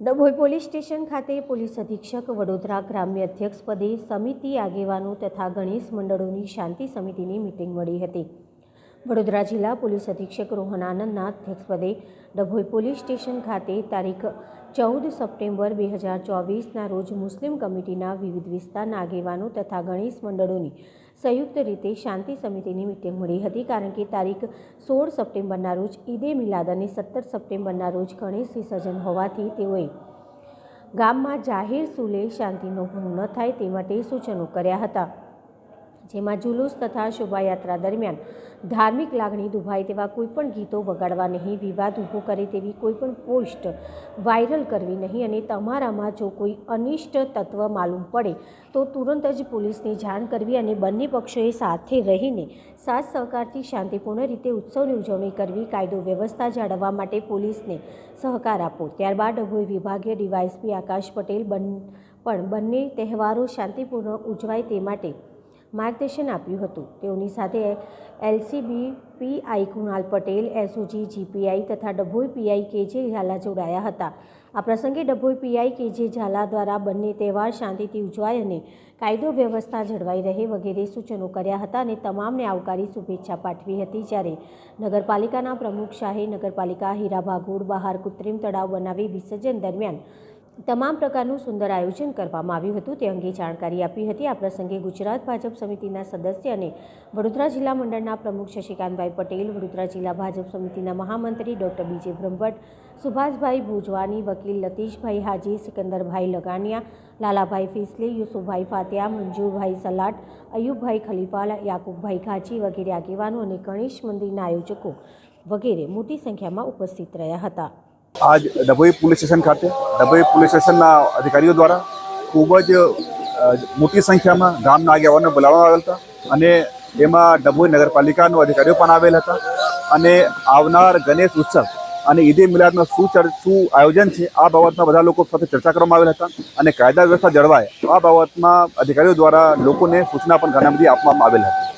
Dabhoi police station ખાતે police અધિક્ષક વડોદરા ગ્રામ્ય અધ્યક્ષ પદે સમિતિ આગેવાનો તથા ગણેશ મંડળોની શાંતિ સમિતિની મિટિંગ મળી હતી. વડોદરા જિલ્લા પોલીસ અધિક્ષક રોહન આનંદના અધ્યક્ષપદે ડભોઈ પોલીસ સ્ટેશન ખાતે તારીખ ચૌદ સપ્ટેમ્બર બે હજાર ચોવીસના રોજ મુસ્લિમ કમિટીના વિવિધ વિસ્તારના આગેવાનો તથા ગણેશ મંડળોની સંયુક્ત રીતે શાંતિ સમિતિની મિટિંગ મળી હતી. કારણ કે તારીખ સોળ સપ્ટેમ્બરના રોજ ઈદે મિલાદ અને સત્તર સપ્ટેમ્બરના રોજ ગણેશ વિસર્જન હોવાથી તેઓએ ગામમાં જાહેર સુલે શાંતિનો ભંગ ન થાય તે માટે સૂચનો કર્યા હતા. જેમાં જુલુસ તથા શોભાયાત્રા દરમિયાન ધાર્મિક લાગણી દુભાય તેવા કોઈપણ ગીતો વગાડવા નહીં, વિવાદ ઊભો કરે તેવી કોઈપણ પોસ્ટ વાયરલ કરવી નહીં અને તમારામાં જો કોઈ અનિષ્ટ તત્વ માલુમ પડે, તો તુરંત જ પોલીસને જાણ કરવી અને બંને પક્ષોએ સાથે રહીને સાથ સહકારથી શાંતિપૂર્ણ રીતે ઉત્સવની ઉજવણી કરવી, કાયદો વ્યવસ્થા જાળવવા માટે પોલીસને સહકાર આપો ત્યારબાદ ડભોઈ વિભાગીય ડીવાયસપી આકાશ પટેલ બન, પણ બંને તહેવારો શાંતિપૂર્ણ ઉજવાય તે માટે માર્ગદર્શન આપ્યું હતું. તેઓની સાથે LCB PI Kunal Patel SOG જીપીઆઈ તથા ડભોઈ પીઆઈ કે જે ઝાલા જોડાયા હતા. આ પ્રસંગે ડભોઈ પીઆઈ કે જે ઝાલા દ્વારા બંને તહેવાર શાંતિથી ઉજવાય અને કાયદો વ્યવસ્થા જળવાઈ રહે વગેરે સૂચનો કર્યા હતા અને તમામને આવકારી શુભેચ્છા પાઠવી હતી. જ્યારે નગરપાલિકાના પ્રમુખ શાહે નગરપાલિકા હીરાભાગોળ, બહાર કૃત્રિમ તળાવ બનાવી વિસર્જન દરમિયાન તમામ પ્રકારનું સુંદર આયોજન કરવામાં આવ્યું હતું. તે અંગે જાણકારી આપી હતી. આ પ્રસંગે ગુજરાત ભાજપ સમિતિના સદસ્ય અને વડોદરા જિલ્લા મંડળના પ્રમુખ શશિકાંતભાઈ પટેલ, વડોદરા જિલ્લા ભાજપ સમિતિના મહામંત્રી ડૉક્ટર બીજે બ્રહ્મભટ્ટ, સુભાષભાઈ ભુજવાની વકીલ લતીશભાઈ હાજી, સિકંદરભાઈ લગાણિયા લાલાભાઈ ફિસલે, યુસુફભાઈ ફાતિયા મંજુરભાઈ સલાટ, અયુબભાઈ ખલીફાલ, યાકુબભાઈ ખાચી વગેરે આગેવાનો અને ગણેશ મંદિરના આયોજકો વગેરે મોટી સંખ્યામાં ઉપસ્થિત રહ્યા હતા. આજ ડભોઈ પોલીસ સ્ટેશન ખાતે, ડભોઈ પોલીસ સ્ટેશનના અધિકારીઓ દ્વારા ખૂબ જ મોટી સંખ્યામાં ગામના આગેવાનો બોલાવવામાં આવેલ હતા અને એમાં ડભોઈ નગરપાલિકાનો અધિકારીઓ પણ આવેલ હતા અને આવનાર ગણેશ ઉત્સવ અને ઈદે મિલાદનો શું શું આયોજન છે, આ બાબતમાં બધા લોકો સાથે ચર્ચા કરવામાં આવેલ હતા અને કાયદા વ્યવસ્થા જળવાય, આ બાબતમાં અધિકારીઓ દ્વારા લોકોને સૂચના પણ ઘણા બધી આપવામાં આવેલ હતી.